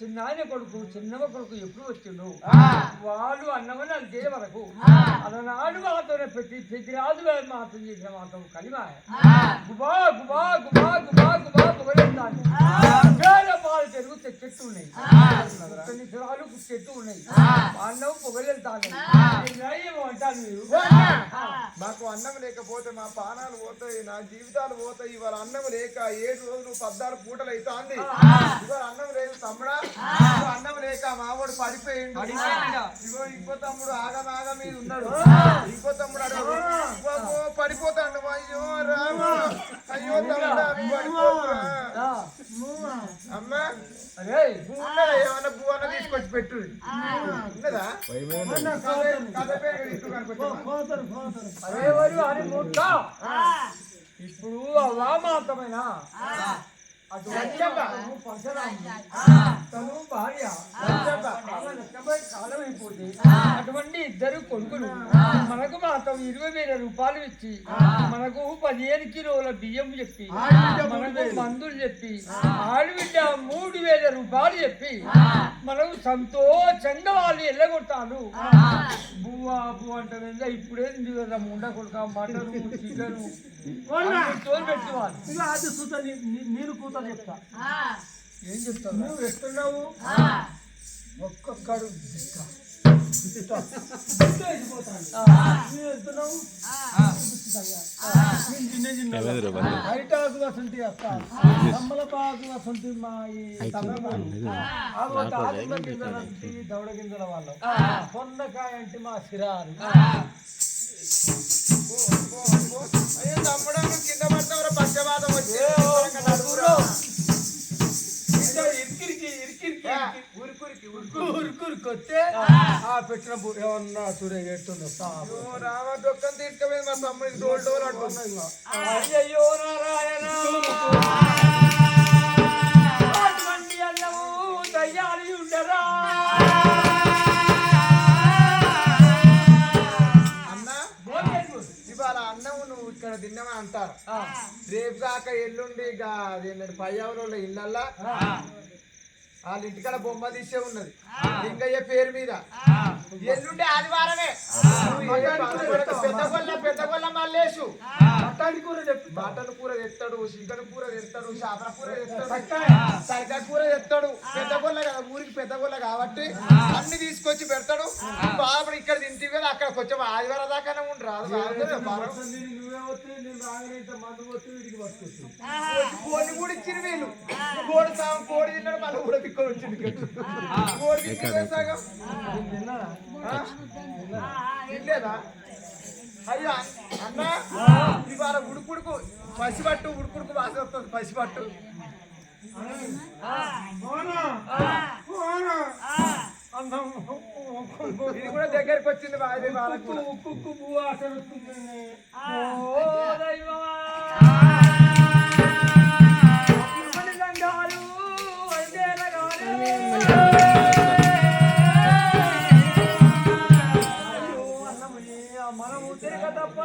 చిన్నాయన కొడుకు చిన్నవ కొడుకు ఎప్పుడు వచ్చిండు వాడు అన్నమని అంతే వరకు అలనాడు పెట్టి పెద్దిరాజు గారు మాత్రం చేసిన మాత్రం కలిమాయ. గుబా గుబా గుబా గుబా గుబా. చెట్టు ఉన్నాయి కొన్ని విషయాలు చెట్టు ఉన్నాయి అన్నం మీరు మాకు అన్నం లేకపోతే మా పానాలు పోతాయి నా జీవితాలు పోతాయి ఇవాళ అన్నం లేక ఏడు రోజులు పద్నాలుగు పూటలు అవుతాంది ఇవాళ అన్నం లేదు తమ్ముడా. అన్నం లేక మావాడు పడిపోయిండు. పడిపోయిండా? ఇగో ఇంకో తమ్ముడు ఆగమాగ మీద ఉన్నాడు. ఇంకో తమ్ముడు అడుగు పడిపోతాడు అయ్యో రామ అయ్యో తమ్ముడా పడిపోతురా ఆ, అమ్మా. అరే పువ్వు ఉన్నదా ఏమన్నా పువ్వు అన్న తీసుకొచ్చి పెట్టు. ఉన్నదా? అరే వారు అని ఇప్పుడు అలా మాత్రమైన తను భార్య. కాలం అయిపోతే అటువంటి ఇద్దరు కొడుకులు మనకు మాత్రం ఇరవై వేల రూపాయలు ఇచ్చి మనకు పదిహేను కిలోల బియ్యం చెప్పి మనకు మందులు చెప్పి ఆడబిడ్డ మూడు వేల రూపాయలు చెప్పి మనకు సంతోషంగా వాళ్ళు ఎల్లగొట్టాలు బువ్వా బువ్వ అంటే ఇప్పుడే ఉంది కదా ముండ కొడుక మటను చికెను తోలు పెట్టి వాళ్ళు ఇక అది సుత నీ- నీ- నేను కూత చెప్తా. ఏం చెప్తావు? నువ్వు ఎట్టున్నావు ఒక్కొక్కడు హైటాకు వసంతి వస్తారు కమ్మలపాకు వసంతి మా ఈ తమిళనాడు ఆగో గింజల గింజల పొన్నకాయ అంటే మా సిరారు అయ్యో తమ్ముడా కింద పడతాం పక్షపాతం వచ్చి వస్తే ఆ. పెట్టిన ఏమన్నా చూడే ఎట్టుందో రామ దొక్కం తీసుకుపోయింది మా తమ్ముడికి డోల్ డోల్ అంటున్నా అయ్యయ్యో నారాయణ. దయ్యాలి ఉండరా? ఇక్కడ తిన్నామని అంటారు. రేపు కాక ఎల్లుండి ఇక పయ్యావులో ఇళ్ళల్లా వాళ్ళ ఇంటికాడ బొమ్మ తీసే ఉన్నది. లింగయ్య పేరు మీద. ఎల్లుండి ఆదివారమే. పెద్ద గొల్ల మల్లేసు అట్టాడి కూర చెప్పి మటన్ కూర తెస్తాడు చికెన్ కూర తెస్తాడు చేపల కూర తెస్తాడు తలకాయ కూర తెస్తాడు. పెద్ద గొల్ల కదా ఊరికి పెద్ద గొల్ల కాబట్టి అన్ని తీసుకొచ్చి పెడతాడు. బాబు ఇక్కడ తింటే కదా అక్కడ కొంచెం ఆదివారం దాకానే ఉండి. రాదు కోడి కూడా ఇచ్చిన వీళ్ళు. కోడి సాగు కోడి తిన్నాడు మళ్ళీ కూడా వచ్చింది? తినలేదా అయ్యో అన్న ఇవాళ ఉడుకుడుకు పసిపట్టు ఉడుకుడుకు వాసన వస్తుంది పసిపట్టు అందం ఇది కూడా దగ్గరికి వచ్చింది బాగా వాళ్ళకు ఉప్పు పువ్వు వాసన వస్తుంది.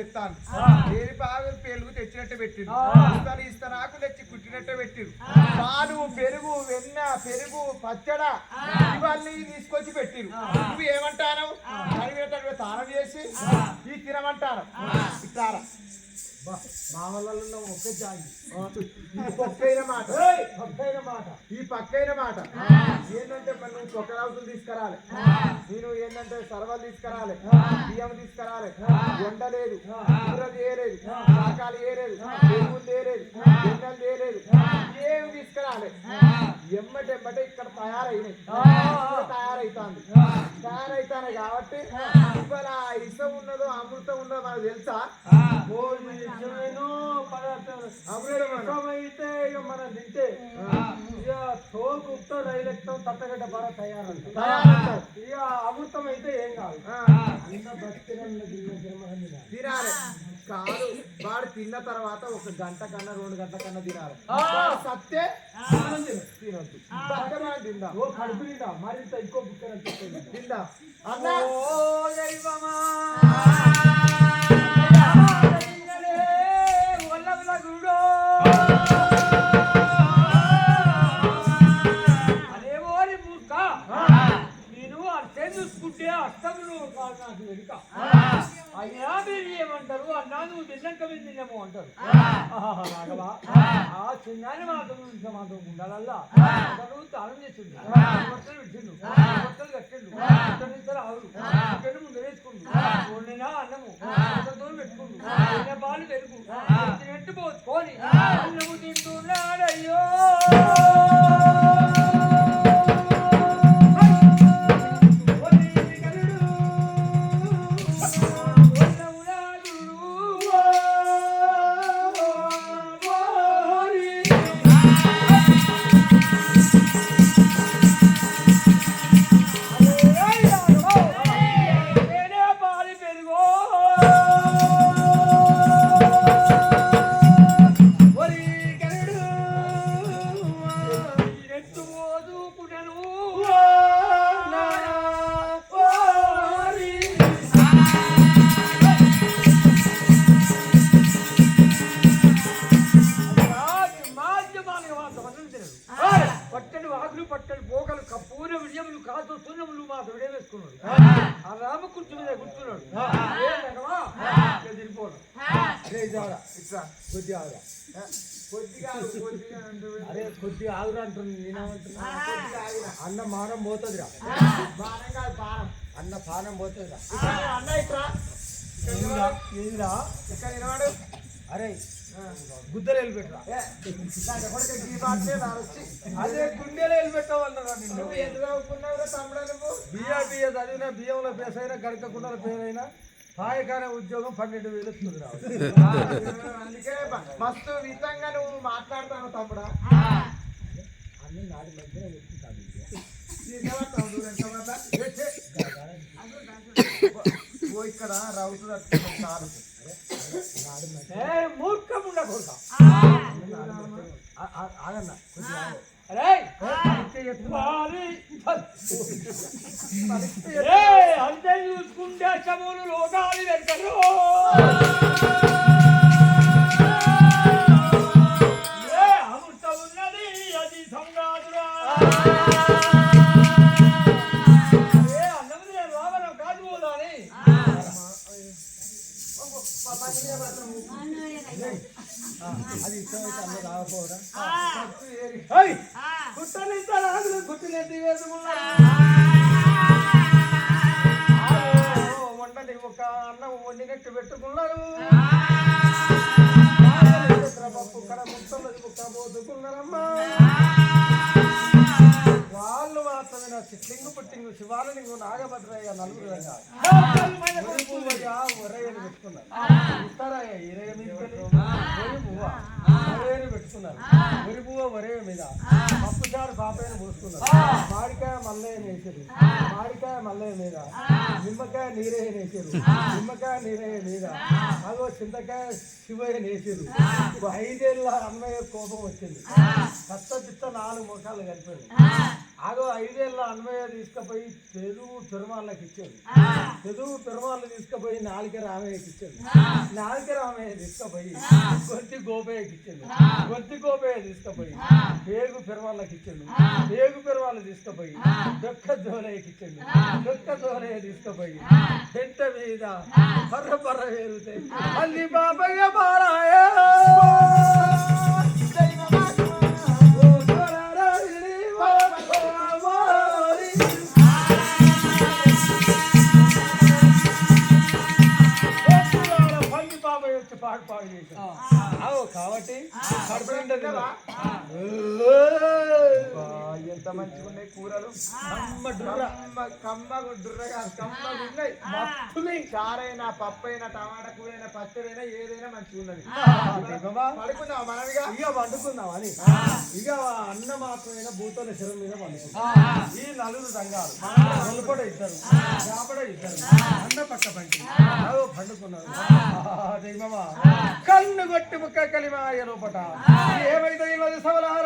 పొగులేస్తాను ఏది బాగా పెరుగు తెచ్చినట్టే పెట్టిరు. ఇస్తాను ఇస్తాను ఆకు తెచ్చి కుట్టినట్టే పెట్టిరు. పాలు పెరుగు వెన్న పెరుగు పచ్చడ ఇవన్నీ తీసుకొచ్చి పెట్టిరు. నువ్వు ఏమంటాను? అడిగినట్టు తానం చేసి ఈ తినమంటాను. ఇస్తారా? మా వాళ్ళలో ఒకే జాగి ఈ పక్కైన మాట. ఒక్కైన మాట. ఈ పక్కైన మాట. ఏంటంటే మరి నువ్వు చొక్క రావుతులు తీసుకురాలి నేను ఏంటంటే సర్వలు తీసుకురాలి. బియ్యం తీసుకురాలి. ఎండ లేదు. కూర చేయలేదు శాకాలు చేయలేదు పెరుగులు చేయలేదు ఎండలు చేయలేదు ఏమి తీసుకురాలి. ఎమ్మటి ఎమ్మటే ఇక్కడ తయారైనాయి. తయారైతాంది. తయారైతానే కాబట్టి ఇవాళ ఇష్టం ఉన్నదో అమృతం ఉన్నదో మనకు తెలుసా? ఓ విషయమేనో పదార్థాలు అప్పుడే మనం అయితే ఇక మనం తింటే ఇక రైలు ఎక్కుతాం తట్టగడ్డ బాగా తయారంట. ఇక అమృతం అయితే ఏం కాదు. తినాలి. కాదు వాడు తిన్న తర్వాత ఒక గంట కన్నా రెండు గంటల కన్నా తినాలి. సత్తే. తినొద్దు. తిందాం? ఓ కడుపు నిండా? మరింత ఇంకో చెప్పండి తిందాం? అన్న. చూసుకుంటే అష్టములు కాదు నాకు వెనుక అయినా మీరు ఏమంటారు? అన్నా నువ్వు తిన్నాక తిన్నాము అంటారు. రాఘవా. ఆ. చిన్నాని మాత్రం ఇంత మాత్రం ఉండాలల్లా. అతను తాళం చేసిండు. బట్టలు పెట్టిండు బట్టలు కట్టిండు. ఇద్దరు ఇద్దరు ఆవులు ఇక్కడ ముందు వేసుకుండు. వండినా అన్నము. అతనితో పెట్టుకుండు. వండిన పాలు పెరుగు. తినట్టు పోసుకొని అన్నము తింటున్నాడయ్యో. ఆకులు పట్టడు పోగలు కపూర విజయములు కాదు సున్నములు మా దొడే వేసుకున్నాడు ఆ రామ కుర్చీ మీద కూర్చున్నాడు. తిరిగిపోవడం. కొద్దిగా ఆగురా. కొద్దిగా అరే కొద్దిగా ఆగురా అంటున్నా నేనేమంటున్నా. అన్న మానం పోతుందిరా. కాదు బాణం అన్న పానం పోతుందిరా. అన్న ఇట్రా. ఏందిరా? ఇక్కడ నిలబడు. అరే. గుద్దలు రారొచ్చి. అదే గుండెలు నువ్వు బియ్య బియ్య చదివిన బియ్యంలో పేసైనా గడకకుండా పేరైనా హాయిగానే ఉద్యోగం పన్నెండు వేలు వస్తుంది అందుకే మస్తు విధంగా నువ్వు మాట్లాడతాను తమ్ముడా. అన్ని నాటి. ఓ ఇక్కడ రౌతు కారు. మూర్ఖం ఉండకూడదు ఆగన్న అంతే అంతే చూసుకుంటే చములు లోకాలు వెళ్తారు చిట్లింగు పుట్టింగు శివాలనింగు నాగభద్రయ్య నలుగురు ఒరయ్యని పెట్టుకున్నారు. ఇస్తారయ్య ఇరవై మీద ఒరి పువ్వ ఒరయ్యని పెట్టుకున్నారు. ఒరి పువ్వ ఒరయ్య మీద. పప్పు చారు పాపయ్యని పోసుకున్నారు మామిడికాయ మల్లయ్య వేసారు. మామిడికాయ మల్లయ్య మీద. నిమ్మకాయ నీరయ్య వేసారు. నిమ్మకాయ నీరయ్య మీద. అగో చింతకాయ శివయ్య వేసారు. ఐదేళ్ళ అన్నయ్య కోపం వచ్చింది. కష్ట చిత్త నాలుగు ముఖాలు కలిపాడు ఆగో ఐదేళ్ళ అన్వయ తీసుకుపోయి తెలుగు పెరుమాళ్ళకి ఇచ్చాడు. తెలుగు పెరుమాళ్ళు తీసుకుపోయి నాలుక రామయ్యకి ఇచ్చాడు. నాలుక రామయ్య తీసుకుపోయి గొంతి గోపయ్యకి ఇచ్చాడు. గొంతి గోపయ్య తీసుకుపోయి పేగు పెరుమాళ్ళకి ఇచ్చాడు. పేగు పెరుమాళ్ళు తీసుకుపోయి దొక్క జోలయ్యకి ఇచ్చాడు. దొక్క జోలయ్య తీసుకుపోయి పెంట మీద పర్ర పర్ర వేరుతే అల్లి బాబయ్య బారాయ పాడు ఎంత మంచిగా ఉన్నాయి కూరలు అమ్మ డుర్ర. కమ్మ కమ్మగా డుర్ర కాదు కమ్మగా ఉన్నాయి. మత్తుని చారైనా పప్పైనా టమాటా కూరైనా పచ్చడైనా ఏదైనా మంచిగా ఉన్నది పడుకుందాం మనమిగా? ఇక వండుకుందాం అని. ఇక అన్న మాత్రమైన భూతల శరం మీద వండుకుందాం ఈ నలుగురు దంగాలు. నలుపడ ఇద్దరు. చేపడ ఇద్దరు. అన్న పక్క పంటి. అదో పండుకున్నారు కన్ను కొట్టి ముక్క కలిమాయ లోపట. ఏమైతే సవలార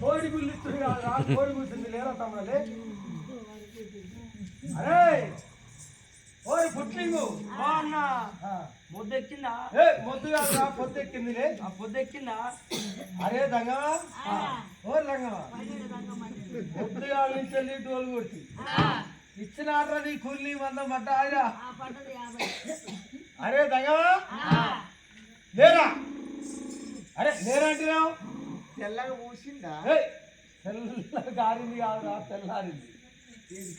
కోడి గుల్లిస్తుంది కాదురా, కోడి గుల్లిస్తుంది లేరా తమ్ముడే అరే! ఓరి పుట్లింగు అన్న. ముద్దెక్కిందా? ఏ మొద్దు కాదురా పొద్దెక్కిందిలే ఆ పొద్దెక్కిందా? అరే దంగమా ఓ రంగమా పొద్దుగాల నుంచి వెళ్ళి డోలు కొట్టి. ఇచ్చినాడ్రా నీ కూలి వంద మట్ట అరే దంగమా లేరా? అరే లేరంటున్నావు తెల్లగా పూసిందా? ఏయ్, తెల్ల గారింది కాదురా తెల్లారింది. ఇది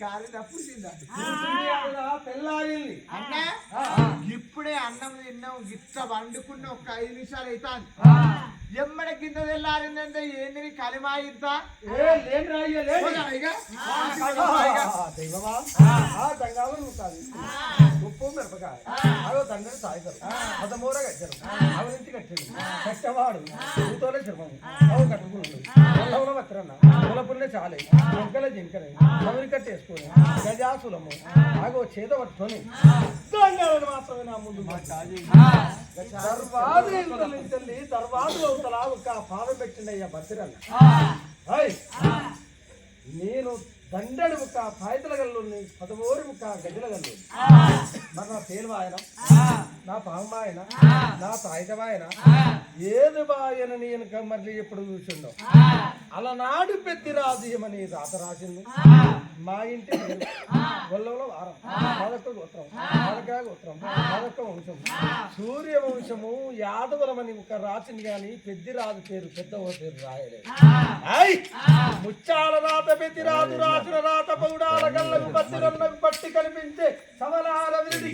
తిందా? కూర్చుంది కాదురా తెల్లారింది. అన్నా. ఇప్పుడే అన్నం తిన్నాం గిట్ట వండుకున్న ఒక ఐదు నిమిషాలు అవుతాను. ఎమ్మడ కింద తెల్లారిందంటే ఏంది కలిమా ఇంత ఏ, లేదు. ఉప్పు మిరపకాయ అదో దండని తాగుతారు. పదమూర కట్టారు అవింటి కట్టారు కట్టవాడు. పూతోలే శర్మము అవు కట్టుకున్నాడు పొలంలో వత్రన్న పొలపుల్లే చాలే. మొక్కలే జింకలే. చవిరి కట్టేసుకొని గజాసులము. ఆగో చేత పట్టుకొని దండాలను మాత్రమే నా ముందు దర్వాదు తల్లి దర్వాదు అవుతలా ఒక పాదం పెట్టిండయ్యా బతిరన్న నేను పాయతల గల్లు పదమూరు ముక్క గజల గల్లు మరి నా వాయన నా పాము వాయన నా తాయిత వాయన ఏది వాయన నేను మళ్ళీ ఎప్పుడు చూసిండో? అలనాడు పెద్దిరాజు ఏమని రాత రాసింది? మా ఇంటి గొల్లంలో వారం పదొక్క గోత్రం పదక గోత్రం పదొక్క వంశం. సూర్య వంశము యాదవులమని ఒక రాసింది కానీ పెద్దిరాజు పేరు పెద్దవ పేరు రాయలేదు. ఐ! ముచ్చాల రాత పెద్దిరాజు రాసిన రాత పౌడాల కళ్ళకు పత్తిరన్నకు పట్టి కనిపించే సమలాల విరిడి.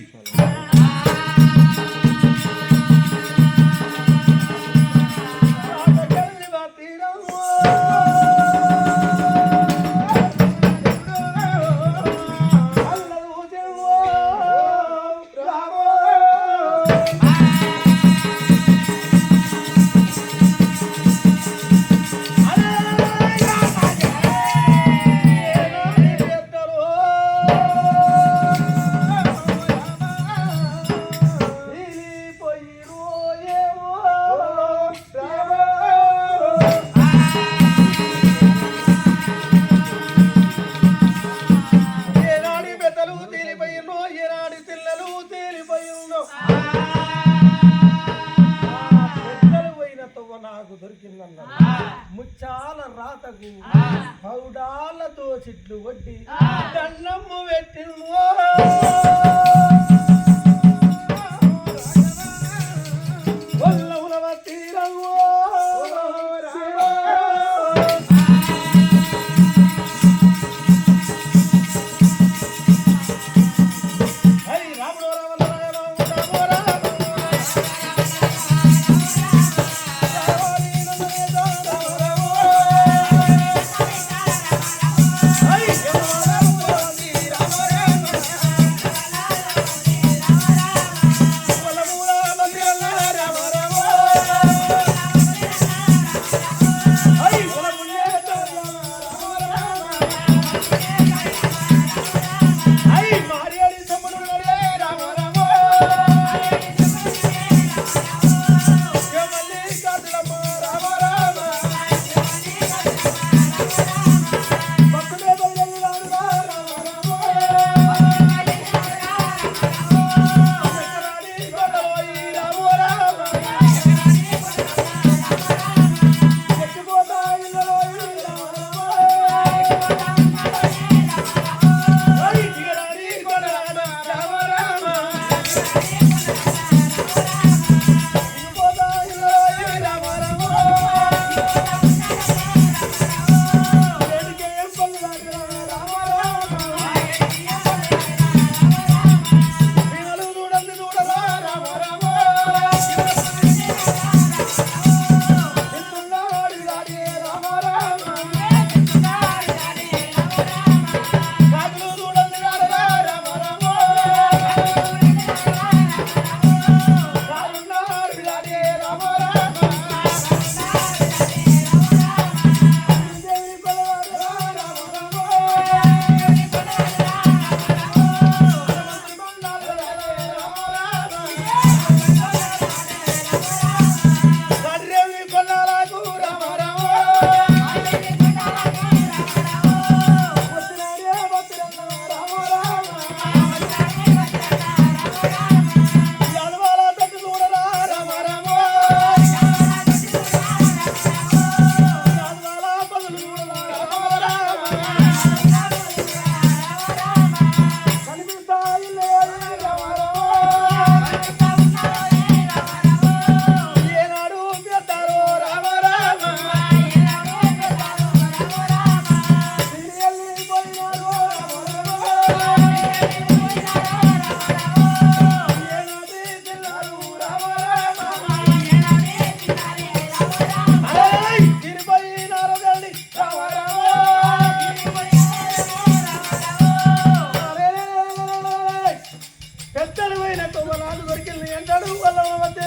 దొరికింది అంటాడు వాళ్ళ మధ్య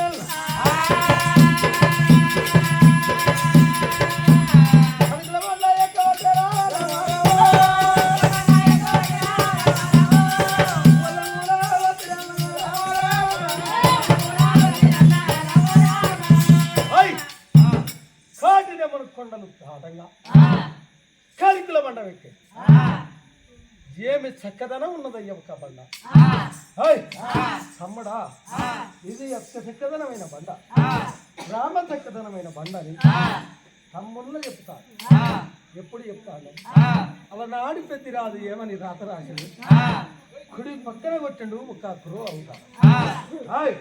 బండని తమ్ముళ్ళ చెప్తాను ఎప్పుడు చెప్తాను అలా నాడి పెద్ది రాదు ఏమని రాత రాసింది కుడి పక్కన కొట్టిండు ఒక క్రో అవుతా హాయ్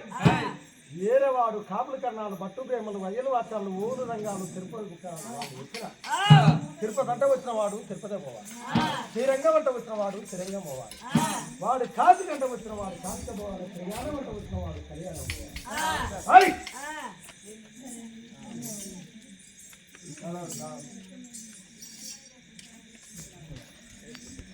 ఏరవాడు కాపుల కన్నాలు బట్టు ప్రేమలు వయ్యలు వాచాలు ఊరు రంగాలు తిరుపతి వచ్చిన. తిరుపతి అంట వచ్చిన వాడు తిరుపతి పోవాలి. శ్రీరంగం అంట వచ్చిన వాడు శ్రీరంగం పోవాలి. వాడు కాశీ గంట వచ్చిన వాడు కాశీ పోవాలి కళ్యాణం అంట వచ్చిన వాడు కళ్యాణం పోవాలి. O.